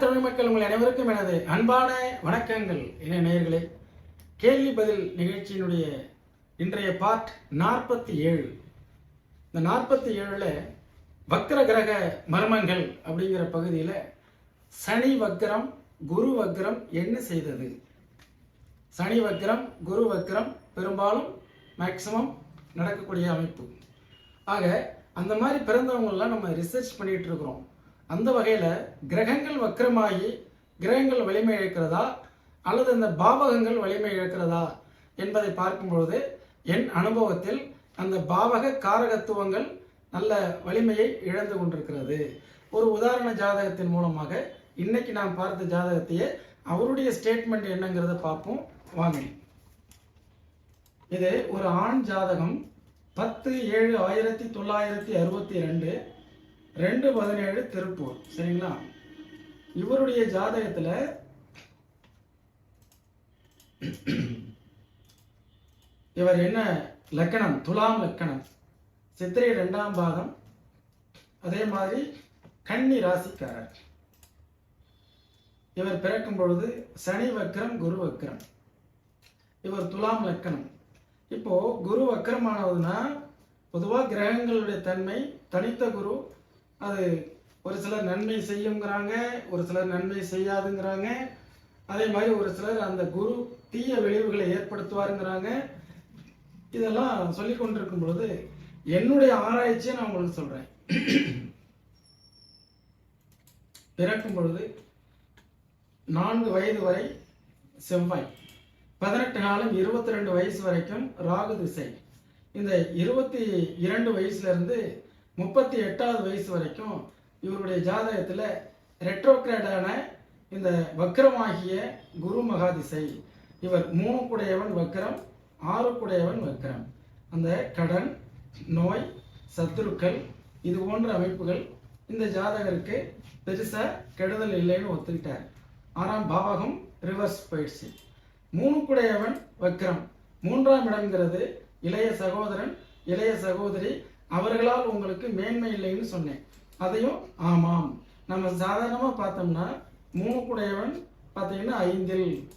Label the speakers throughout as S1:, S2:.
S1: தமிழ் மக்கள் உங்கள் அனைவருக்கும் எனது அன்பான வணக்கங்கள். இணைய நேயர்களே கேள்வி பதில் நிகழ்ச்சியினுடைய இன்றைய பார்ட் நாற்பத்தி ஏழு. இந்த நாற்பத்தி ஏழில் வக்ர கிரக மர்மங்கள் அப்படிங்கிற பகுதியில் சனி வக்ரம் குரு வக்ரம் என்ன செய்தது? சனி வக்ரம் குரு வக்ரம் பெரும்பாலும் மேக்சிமம் நடக்கக்கூடிய அமைப்பு. ஆக அந்த மாதிரி பிறந்தவங்களாம் நம்ம ரிசர்ச் பண்ணிட்டு இருக்கிறோம். அந்த வகையில் கிரகங்கள் வக்கரமாகி கிரகங்கள் வலிமை இழக்கிறதா? அல்லது அந்த பாவகங்கள் வலிமை இழக்கிறதா? என்பதை பார்க்கும்பொழுது என் அனுபவத்தில் அந்த பாவக காரகத்துவங்கள் நல்ல வலிமையை இழந்து கொண்டிருக்கிறது. ஒரு உதாரண ஜாதகத்தின் மூலமாக இன்னைக்கு நாம் பார்த்த ஜாதகத்தையே அவருடைய ஸ்டேட்மெண்ட் என்னங்கிறத பார்ப்போம். வாங்க. இது ஒரு ஆண் ஜாதகம் பத்து ஏழு ஆயிரத்தி தொள்ளாயிரத்தி அறுபத்தி ரெண்டு. ரெண்டு பதினேழு திருப்பூர் சரிங்களா? இவருடைய ஜாதகத்துல இவர் என்ன? லக்கணம் துலாம் லக்கணம். சித்திரை ரெண்டாம் பாதம் அதே மாதிரி கன்னி ராசிக்காரர். இவர் பிறக்கும் பொழுது சனி வக்கரம் குரு வக்கரம் இவர் துலாம் லக்கணம். இப்போ குரு வக்கரமானதுன்னா பொதுவாக கிரகங்களுடைய தன்மை தனித்த குரு அது ஒரு சிலர் நன்மை செய்யுங்கிறாங்க ஒரு சிலர் நன்மை செய்யாதுங்கிறாங்க. அதே மாதிரி ஒரு சிலர் அந்த குரு தீய விளைவுகளை ஏற்படுத்துவாருங்கிறாங்க. இதெல்லாம் சொல்லி கொண்டிருக்கும் பொழுது என்னுடைய ஆராய்ச்சியை நான் உங்களுக்கு சொல்றேன். பிறக்கும் பொழுது நான்கு வயது வரை செவ்வாய் பதினெட்டு காலம் இருபத்தி ரெண்டு வயசு வரைக்கும் ராகு திசை. இந்த இருபத்தி இரண்டு வயசுல இருந்து முப்பத்தி எட்டாவது வயசு வரைக்கும் இவருடைய ஜாதகத்தில் ரெட்ரோக்ரேடான இந்த வக்ரமாகிய குரு மகாதிசை. இவர் மூணு குடையவன் வக்ரம் ஆறு குடையவன் வக்ரம். அந்த கடன் நோய் சத்துருக்கள் இது போன்ற அமைப்புகள் இந்த ஜாதகருக்கு பெருசா கெடுதல் இல்லைன்னு ஒத்துக்கிட்டார். ஆறாம் பாவகம் ரிவர்ஸ் போயிடுச்சு மூணு குடையவன் வக்ரம். மூன்றாம் இடம்ங்கிறது இளைய சகோதரன் இளைய சகோதரி அவர்களால் உங்களுக்கு மேன்மை இல்லைன்னு சொன்னேன். அதையும் ஆமாம். நம்ம சாதாரணமாக பார்த்தோம்னா மூணுக்குடையவன் பார்த்தீங்கன்னா ஐந்தில்.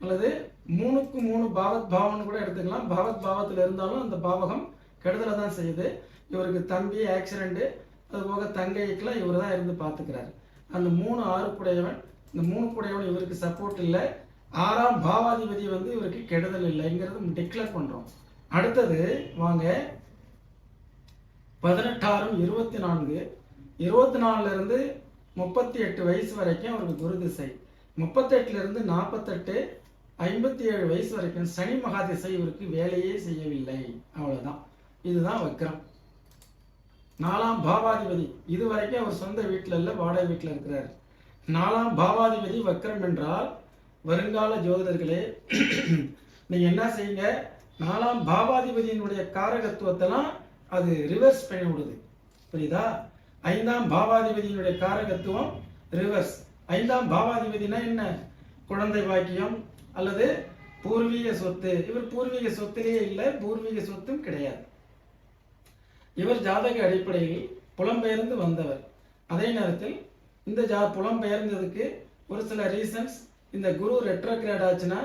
S1: அல்லது மூணுக்கு மூணு பாவத் பாவம்னு கூட எடுத்துக்கலாம். பாவத் பாவத்தில் இருந்தாலும் அந்த பாவகம் கெடுதலை தான் செய்யுது. இவருக்கு தம்பி ஆக்சிடெண்ட்டு அதுபோக தங்கைக்கெல்லாம் இவர் தான் இருந்து பார்த்துக்கிறார். அந்த மூணு ஆறுக்குடையவன் இந்த மூணுக்குடையவன் இவருக்கு சப்போர்ட் இல்லை. ஆறாம் பாவாதிபதி வந்து இவருக்கு கெடுதல் இல்லைங்கிறது டிக்ளேர் பண்ணுறோம் அடுத்தது வாங்க பதினெட்டாறு இருபத்தி நான்கு இருபத்தி நாலுல இருந்து முப்பத்தி எட்டு வயசு வரைக்கும் அவருக்கு குரு திசை. முப்பத்தெட்டுல இருந்து நாற்பத்தெட்டு ஐம்பத்தி ஏழு வயசு வரைக்கும் சனி மகாதிசை இவருக்கு வேலையே செய்யவில்லை. அவ்வளவுதான். இதுதான் வக்ரம். நாலாம் பாவாதிபதி. இது வரைக்கும் அவர் சொந்த வீட்டில் இல்லை வாடகை வீட்டில் இருக்கிறார். நாலாம் பாவாதிபதி வக்ரம் என்றால் வருங்கால ஜோதிடர்களே நீங்க என்ன செய்யுங்க? நாலாம் பாவாதிபதியினுடைய காரகத்துவத்தெல்லாம் அது ரிவர்ஸ் பண்ணி விடுது புரியுதா? ஐந்தாம் பாவாதிபதியினுடைய காரகத்துவம் ரிவர்ஸ் ஐந்தாம் பாவாதிபதினா என்ன? குழந்தை பாக்கியம் அல்லது பூர்வீக சொத்து. இவர் பூர்வீக சொத்திலேயே இல்லை பூர்வீக சொத்தும் கிடையாது. இவர் ஜாதக அடிப்படையில் புலம்பெயர்ந்து வந்தவர். அதே நேரத்தில் இந்த ஜா புலம்பெயர்ந்ததுக்கு ஒரு சில ரீசன்ஸ் இந்த குரு ரெட்ரோகிரேட் ஆச்சுன்னா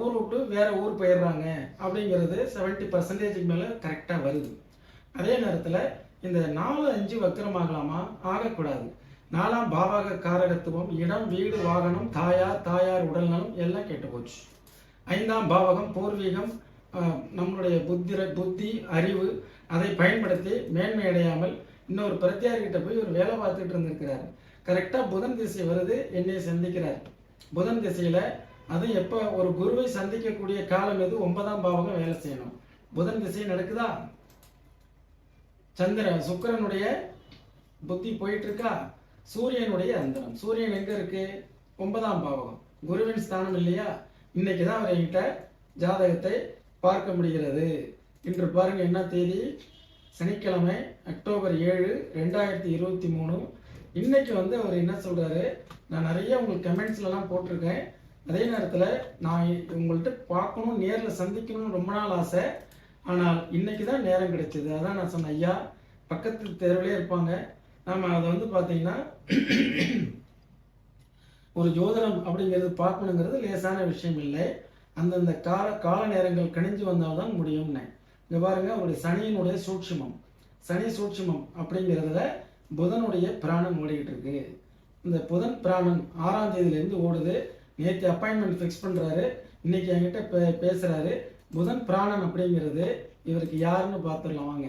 S1: ஊர் விட்டு வேறு ஊர் போயிடுறாங்க அப்படிங்கிறது செவன்ட்டி பர்சன்டேஜுக்கு மேலே கரெக்டாக வருது. அதே நேரத்தில் இந்த நாலு அஞ்சு வக்கரமாகலாமா ஆகக்கூடாது. நாலாம் பாவக காரகத்துவம் இடம் வீடு வாகனம் தாயார் தாயார் உடல்நலம் எல்லாம் கெட்டு போச்சு. ஐந்தாம் பாவகம் பூர்வீகம் நம்மளுடைய புத்திர புத்தி அறிவு அதை பயன்படுத்தி மேன்மை அடையாமல் இன்னொரு பிரத்தியார்கிட்ட போய் ஒரு வேலை பார்த்துட்டு இருந்திருக்கிறார். கரெக்டாக புதன் திசை வருது என்னை சந்திக்கிறார். புதன் திசையில் அது எப்போ ஒரு குருவை சந்திக்கக்கூடிய காலம் எது? ஒன்பதாம் பாவகம் வேலை செய்யணும். புதன் திசை நடக்குதா? சந்திர சுக்கிரனுடைய புத்தி போயிட்டு இருக்கா சூரியனுடைய அந்தரம். சூரியன் எங்க இருக்கு? ஒன்பதாம் பாவகம். குருவின் ஸ்தானம் இல்லையா? இன்னைக்கு தான் அவர் என்கிட்ட ஜாதகத்தை பார்க்க முடிகிறது. இன்று பாருங்க என்ன தேதி? சனிக்கிழமை அக்டோபர் ஏழு ரெண்டாயிரத்தி இருபத்தி மூணு. இன்னைக்கு வந்து அவர் என்ன சொல்றாரு? நான் நிறைய உங்களுக்கு கமெண்ட்ஸ்லலாம் போட்டிருக்கேன். அதே நேரத்தில் நான் உங்கள்கிட்ட பார்க்கணும் நேரில் சந்திக்கணும்னு ரொம்ப நாள் ஆசை. ஆனால் இன்னைக்கு தான் நேரம் கிடைச்சது. அதான் நான் சொன்னேன் ஐயா பக்கத்து தெருவிலே இருப்பாங்க. நாம் அதை வந்து பார்த்தீங்கன்னா ஒரு ஜோதிடம் அப்படிங்கிறது பார்க்கணுங்கிறது லேசான விஷயம் இல்லை. அந்தந்த கால கால நேரங்கள் கணிஞ்சு வந்தால்தான் முடியும்னு. இங்கே பாருங்க அவருடைய சனியினுடைய சூட்சுமம். சனி சூட்சுமம் அப்படிங்கிறதுல புதனுடைய பிராணம் ஓடிக்கிட்டு இருக்கு. இந்த புதன் பிராணம் ஆறாம் தேதியிலேருந்து ஓடுது. நேற்று அப்பாயின்மெண்ட் ஃபிக்ஸ் பண்ணுறாரு இன்னைக்கு என்கிட்ட பே பேசுகிறாரு புதன் பிராணன் அப்படிங்கிறது இவருக்கு யாருன்னு பார்த்துடலாம் வாங்க.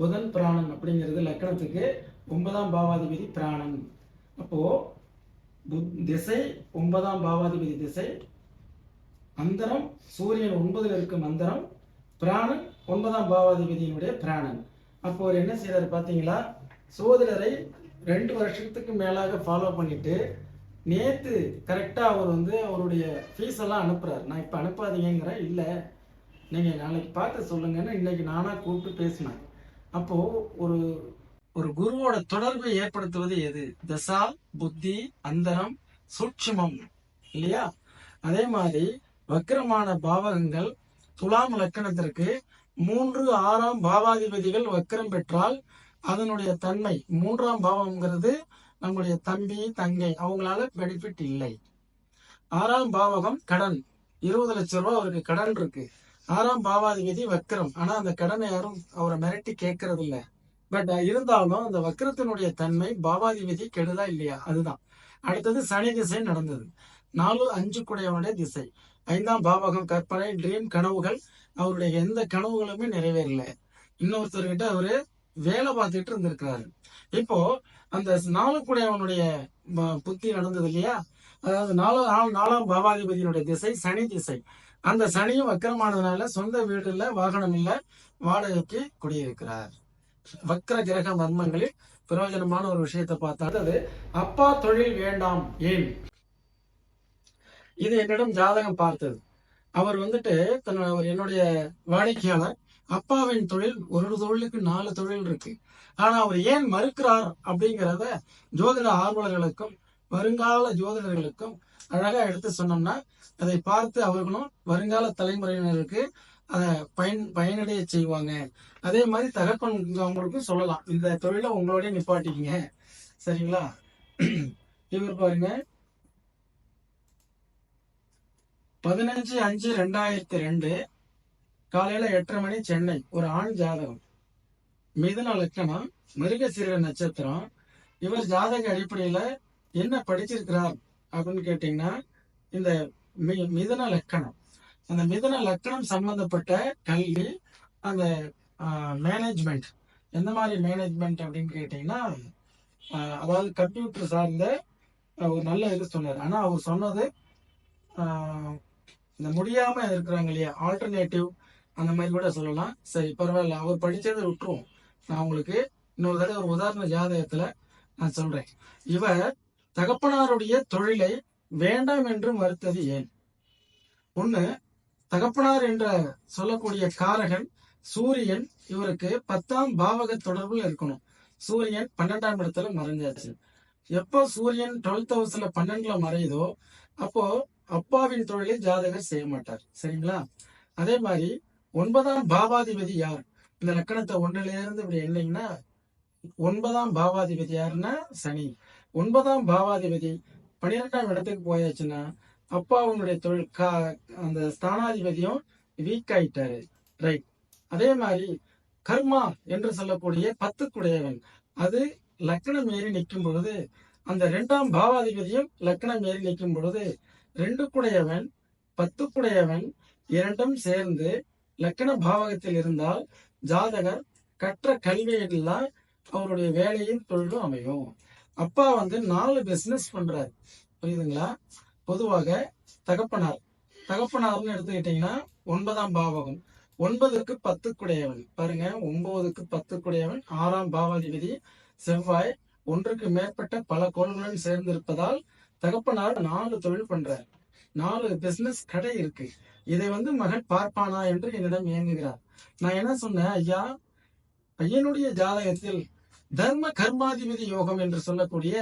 S1: புதன் பிராணன் அப்படிங்கிறது லக்கணத்துக்கு ஒன்பதாம் பாவாதிபதி பிராணன். அப்போது புத் திசை ஒன்பதாம் பாவாதிபதி திசை அந்தரம் சூரியன் ஒன்பதில் இருக்கும் அந்தரம் பிராணன் ஒன்பதாம் பாவாதிபதியினுடைய பிராணன். அப்போ அவர் என்ன செய்கிறார் பார்த்தீங்களா? சோதரரை ரெண்டு வருஷத்துக்கு மேலாக ஃபாலோ பண்ணிட்டு நேத்து கரெக்டா அவர் வந்து அவருடைய ஃபீஸ் எல்லாம் அனுப்புறாரு. நான் இப்ப அனுப்பாதீங்கிறேன் இல்ல. நீங்க நாளைக்கு பார்த்து சொல்லுங்கன்னு இன்னைக்கு நானா கூப்பிட்டு பேசினேன். அப்போ ஒரு ஒரு குருவோட தொடர்பை ஏற்படுத்துவது எது? தசா புத்தி அந்தரம் சூட்சுமம் இல்லையா? அதே மாதிரி வக்கிரமான பாவகங்கள் துலாம் லக்கணத்திற்கு மூன்று ஆறாம் பாவாதிபதிகள் வக்கிரம் பெற்றால் அதனுடைய தன்மை மூன்றாம் பாவம்ங்கிறது நம்முடைய தம்பி தங்கை அவங்களால பெனிஃபிட் இல்லை. ஆறாம் பாவகம் கடன். இருபது லட்சம் ரூபாய் அவருக்கு கடன் இருக்கு. ஆறாம் பாவாதிபதி வக்கிரம் ஆனா அந்த கடனை யாரும் அவரை மிரட்டி கேட்கறது இல்லை பட் இருந்தாலும் அந்த வக்கிரத்தினுடைய தன்மை பாவாதிபதி கெடுதா இல்லையா? அதுதான். அடுத்தது சனி திசை நடந்தது. நாலு அஞ்சு குடையவனுடைய திசை. ஐந்தாம் பாவகம் கற்பனை ட்ரீம் கனவுகள். அவருடைய எந்த கனவுகளுமே நிறைவேறல. இன்னொருத்தர்கிட்ட அவரு வேலை பார்த்துட்டு இருந்திருக்கிறாரு. இப்போ அந்த நாளும் கூட அவனுடைய புத்தி நடந்தது இல்லையா? அதாவது நாலு நாலு- நாலாம் பாவாதிபதியினுடைய திசை சனி திசை. அந்த சனியும் வக்கரமானதுனால சொந்த வீடு இல்ல வாகனம் இல்ல வாடகைக்கு குடியிருக்கிறார். வக்கர கிரக மர்மங்களில் பிரயோஜனமான ஒரு விஷயத்தை பார்த்தா அது அப்பா தொழில் வேண்டாம் ஏன்? இது என்னிடம் ஜாதகம் பார்த்தது. அவர் வந்துட்டு தன்னோட என்னுடைய வாடிக்கையாளர் அப்பாவின் தொழில் ஒரு தொழிலுக்கு நாலு தொழில் இருக்கு. ஆனா அவர் ஏன் மறுக்கிறார் அப்படிங்கிறத ஜோதிட ஆர்வலர்களுக்கும் வருங்கால ஜோதிடர்களுக்கும் அழகா எடுத்து சொன்னோம்னா அதை பார்த்து அவர்களும் வருங்கால தலைமுறையினருக்கு அதை பயன் பயனடைய செய்வாங்க. அதே மாதிரி தகப்பன் அவங்களுக்கும் சொல்லலாம். இந்த தொழிலை உங்களோடய நிப்பாட்டிக்கிங்க. சரிங்களா? இவர் பாருங்க. பதினஞ்சு அஞ்சு ரெண்டாயிரத்தி ரெண்டு காலையில எட்டரை மணி சென்னை ஒரு ஆண் ஜாதகம். மிதன லக்கணம் மிருகசீர நட்சத்திரம். இவர் ஜாதக அடிப்படையில என்ன படிச்சிருக்கிறார் அப்படின்னு கேட்டீங்கன்னா இந்த மி- லக்கணம் அந்த மிதன லக்கணம் சம்பந்தப்பட்ட கல்வி அந்த மேனேஜ்மெண்ட் எந்த மாதிரி மேனேஜ்மெண்ட் அப்படின்னு கேட்டீங்கன்னா அதாவது கம்ப்யூட்டர் சார்ந்த ஒரு நல்ல இது சொன்னார். ஆனால் அவர் சொன்னது ஆஹ், இந்த முடியாம இருக்கிறாங்க இல்லையா? ஆல்டர்னேட்டிவ் அந்த மாதிரி கூட சொல்லலாம். சரி பரவாயில்ல. அவர் படிச்சதை விட்டுருவோம். நான் உங்களுக்கு இன்னொரு தடவை ஒரு உதாரண ஜாதகத்துல நான் சொல்றேன். இவர் தகப்பனாருடைய தொழிலை வேண்டாம் என்று மறுத்தது ஏன்? ஒண்ணு தகப்பனார் என்ற சொல்லக்கூடிய காரகன் சூரியன் இவருக்கு பத்தாம் பாவக தொடர்புல இருக்கணும். சூரியன் பன்னெண்டாம் இடத்துல மறைஞ்சாச்சு. எப்போ சூரியன் டுவெல்த் ஹவுஸ்ல பன்னெண்டுல மறையுதோ அப்போ அப்பாவின் தொழிலை ஜாதகர் செய்ய மாட்டார். சரிங்களா? அதே மாதிரி ஒன்பதாம் பாவாதிபதி யார்? இந்த லக்கணத்தை ஒன்றுல இருந்து இப்படி எண்ணீங்கன்னா ஒன்பதாம் பாவாதிபதி யாருன்னா? சனி. ஒன்பதாம் பாவாதிபதி பன்னிரெண்டாம் இடத்துக்கு போயாச்சுன்னா அப்பாவுடைய தொழில் கா அந்த ஸ்தானாதிபதியும் வீக் ஆயிட்டாரு. ரைட் அதே மாதிரி கர்மா என்று சொல்லக்கூடிய பத்துக்குடையவன் அது லக்கணம் ஏறி நிற்கும் பொழுது அந்த இரண்டாம் பாவாதிபதியும் லக்கணம் ஏறி நிற்கும் பொழுது ரெண்டு குடையவன் பத்துக்குடையவன் இரண்டும் சேர்ந்து லக்கண பாவகத்தில் இருந்தால் ஜாதகர் கற்ற கல்வியெல்லாம் அவருடைய வேலையும் தொழிலும் அமையும். அப்பா வந்து நாலு பிஸ்னஸ் பண்றாரு. புரியுதுங்களா? பொதுவாக தகப்பனார். தகப்பனார்னு எடுத்துக்கிட்டீங்கன்னா ஒன்பதாம் பாவகம். ஒன்பதுக்கு பத்துக்குடையவன். பாருங்க ஒன்பதுக்கு பத்துக்குடையவன் ஆறாம் பாவாதிபதி செவ்வாய் ஒன்றுக்கு மேற்பட்ட பல கோள்களுடன் சேர்ந்து இருப்பதால் தகப்பனார் நாலு தொழில் பண்றார். நாலு பிசினஸ் கடை இருக்கு. இதை வந்து மகன் பார்ப்பானா என்று என்னிடம் இயங்குகிறார் நான் என்ன சொன்னேன்? ஐயா பையனுடைய ஜாதகத்தில் தர்ம கர்மாதிபதி யோகம் என்று சொல்லக்கூடிய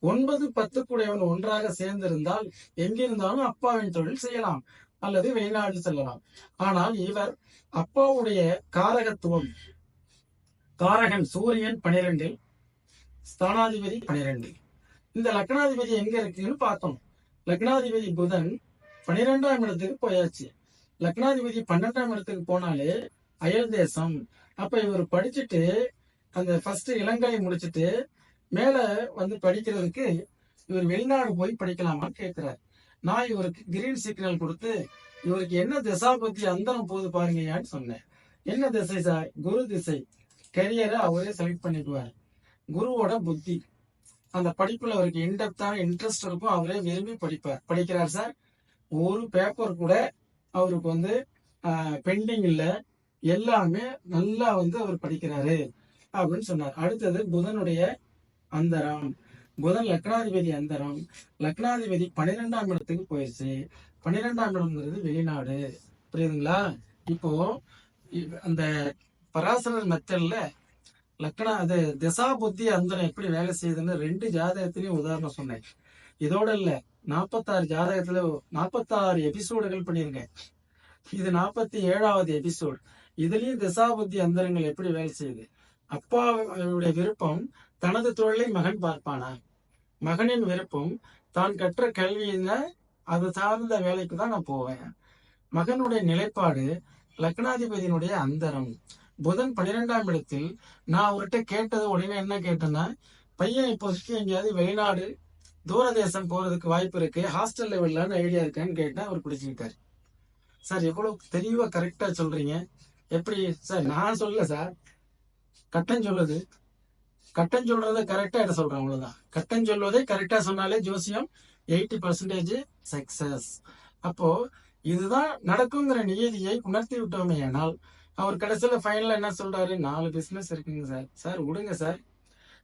S1: ஒன்பது பத்து கூடையவன் ஒன்றாக சேர்ந்திருந்தால் எங்கிருந்தாலும் அப்பாவின் தொழில் செய்யலாம் அல்லது வெளிநாடு செல்லலாம். ஆனால் இவர் அப்பாவுடைய காரகத்துவம் காரகன் சூரியன் பனிரெண்டில் ஸ்தானாதிபதி பனிரெண்டு இந்த லக்னாதிபதி எங்க இருக்குன்னு பார்த்தோம். லக்னாதிபதி புதன் பனிரெண்டாம் இடத்துக்கு போயாச்சு. லக்னாதிபதி பன்னெண்டாம் இடத்துக்கு போனாலே அயல் தேசம். அப்ப இவர் படிச்சுட்டு அந்த ஃபர்ஸ்ட் இளங்கலை முடிச்சுட்டு மேல வந்து படிக்கிறதுக்கு இவர் வெளிநாடு போய் படிக்கலாமான்னு கேட்கிறார் நான் இவருக்கு கிரீன் சிக்னல் கொடுத்து இவருக்கு என்ன திசாபத்தி அந்தரம் போகுது பாருங்கயான்னு சொன்னேன். என்ன திசை சார்? குரு திசை. கெரியரை அவரே செலக்ட் பண்ணிக்குவார். குருவோட புத்தி. அந்த படிப்புல அவருக்கு இன்டெப்தான இன்ட்ரெஸ்ட் இருக்கும். அவரே விரும்பி படிப்பார். படிக்கிறார் சார். ஒரு பேப்பர் கூட அவருக்கு வந்து பெண்டிங் இல்லை. எல்லாமே நல்லா வந்து அவர் படிக்கிறாரு அப்படின்னு சொன்னார். அடுத்தது புதனுடைய அந்தரம். புதன் லக்னாதிபதி அந்தரம். லக்னாதிபதி பன்னிரெண்டாம் இடத்துக்கு போயிடுச்சு பன்னிரெண்டாம் இடம்ங்கிறது வெளிநாடு. புரியுதுங்களா? இப்போ அந்த பராசரர் மெத்தட்ல லக்னா அது திசா புத்தி அந்தரம் எப்படி வேலை செய்யுதுன்னு ரெண்டு ஜாதகத்திலையும் உதாரணம் சொன்னேன். இதோட இல்ல நாற்பத்தாறு ஜாதகத்துல நாற்பத்தாறு எபிசோடுகள் பண்ணியிருக்கேன் இது நாற்பத்தி ஏழாவது எபிசோட். இதுலயும் திசா புத்தி அந்தரங்கள் எப்படி வேலை செய்யுது? அப்பாவுடைய விருப்பம் தனது தொழிலை மகன் பார்ப்பானா? மகனின் விருப்பம் தான் கற்ற கல்வியில அது சார்ந்த வேலைக்கு தான் நான் போவேன். மகனுடைய நிலைப்பாடு லக்னாதிபதியினுடைய அந்தரம் புதன் பன்னிரெண்டாம் இடத்தில் நான் அவர்கிட்ட கேட்டது உடனே என்ன கேட்டேன்னா பையன் இப்போதைக்கு எங்கேயாவது வெளிநாடு தூர தேசம் போறதுக்கு வாய்ப்பு இருக்கு ஹாஸ்டல்ல விடலான்னு ஐடியா இருக்கான்னு கேட்டேன் அவர் பிடிச்சிருக்காரு சார் எவ்வளவு தெளிவா கரெக்டா சொல்றீங்க. எப்படி? சார் நான் சொல்லல சார். கட்டம் சொல்லுது. கட்டம் சொல்றதை கரெக்டா இட சொல்றேன்? அவ்வளவுதான். கட்டம் சொல்வதே கரெக்டா சொன்னாலே ஜோசியம் எயிட்டி பர்சன்டேஜ் சக்சஸ் அப்போ இதுதான் நடக்குங்கிற நியதியை உணர்த்தி விட்டோமே ஆனால் அவர் கடைசியில் ஃபைனலாக என்ன சொல்கிறாரு நாலு பிஸ்னஸ் இருக்குங்க சார் சார் விடுங்க சார்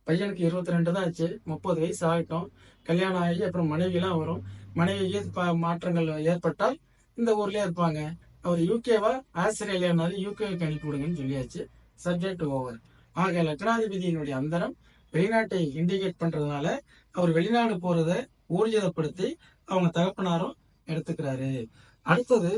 S1: பையனுக்கு இருபத்தி ரெண்டு தான் ஆச்சு. முப்பது வயசு ஆகட்டும். கல்யாணம் ஆகி அப்புறம் மனைவிலாம் வரும். மனைவிக்கு மாற்றங்கள் ஏற்பட்டால் இந்த ஊர்லேயே இருப்பாங்க. அவர் யூகேவா ஆஸ்திரேலியானாலும் யூகேவுக்கு அனுப்பி விடுங்கன்னு சொல்லியாச்சு. சப்ஜெக்ட் ஓவர் ஆக லக்னாதிபதியினுடைய அந்தரம் வெளிநாட்டை இண்டிகேட் பண்ணுறதுனால அவர் வெளிநாடு போகிறத ஊர்ஜிதப்படுத்தி அவங்க தகப்பனாரும் எடுத்துக்கிறாரு. அடுத்தது